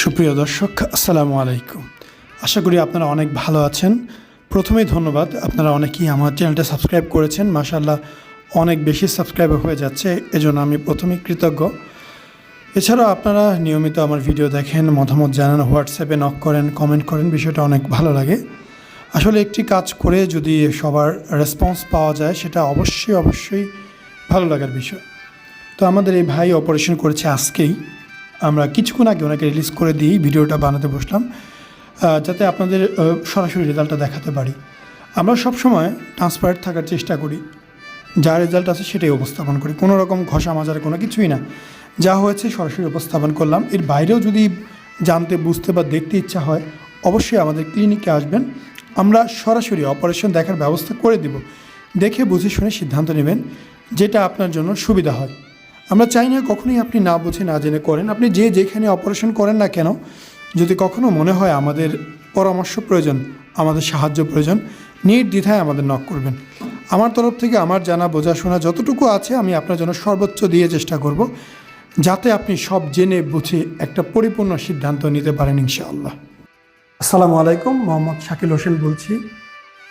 সুপ্রিয় দর্শক, আসসালামু আলাইকুম। আশা করি আপনারা অনেক ভালো আছেন। প্রথমেই ধন্যবাদ, আপনারা অনেকেই আমার চ্যানেলটা সাবস্ক্রাইব করেছেন। মাশাল্লাহ অনেক বেশি সাবস্ক্রাইবার হয়ে যাচ্ছে, এজন্য আমি প্রথমেই কৃতজ্ঞ। এছাড়াও আপনারা নিয়মিত আমার ভিডিও দেখেন, মতামত জানান, হোয়াটসঅ্যাপে নক করেন, কমেন্ট করেন, বিষয়টা অনেক ভালো লাগে। আসলে একটি কাজ করে যদি সবার রেসপন্স পাওয়া যায়, সেটা অবশ্যই অবশ্যই ভালো লাগার বিষয়। তো আমাদের এই ভাই অপারেশন করেছে আজকেই। আমরা কিছুক্ষণ আগে ওনাকে রিলিজ করে দিয়েই ভিডিওটা বানাতে বসলাম যাতে আপনাদের সরাসরি রেজাল্টটা দেখাতে পারি। আমরা সবসময় ট্রান্সপারেন্ট থাকার চেষ্টা করি। যা রেজাল্ট আছে সেটাই উপস্থাপন করি। কোনো রকম ঘষা মাজার কোনো কিছুই না। যা হয়েছে সরাসরি উপস্থাপন করলাম। এর বাইরেও যদি জানতে, বুঝতে বা দেখতে ইচ্ছা হয়, অবশ্যই আমাদের ক্লিনিকে আসবেন। আমরা সরাসরি অপারেশন দেখার ব্যবস্থা করে দিব। দেখে, বুঝে, শুনে সিদ্ধান্ত নেবেন, যেটা আপনার জন্য সুবিধা হয়। আমরা চাই না কখনোই আপনি না বুঝে না জেনে করেন। আপনি যে যেখানে অপারেশন করেন না কেন, যদি কখনো মনে হয় আমাদের পরামর্শ প্রয়োজন, আমাদের সাহায্য প্রয়োজন, নির্দ্বিধায় আমাদের নক করবেন। আমার তরফ থেকে আমার জানা, বোঝাশোনা যতটুকু আছে, আমি আপনার জন্য সর্বোচ্চ দিয়ে চেষ্টা করব, যাতে আপনি সব জেনে বুঝে একটা পরিপূর্ণ সিদ্ধান্ত নিতে পারেন ইনশাআল্লাহ। আসসালামু আলাইকুম, মোহাম্মদ শাকিল হোসেন বলছি।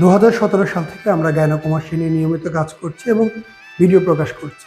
দু হাজার সতেরো সাল থেকে আমরা গায়নাকুমাসী নিয়ে নিয়মিত কাজ করছি এবং ভিডিও প্রকাশ করছি।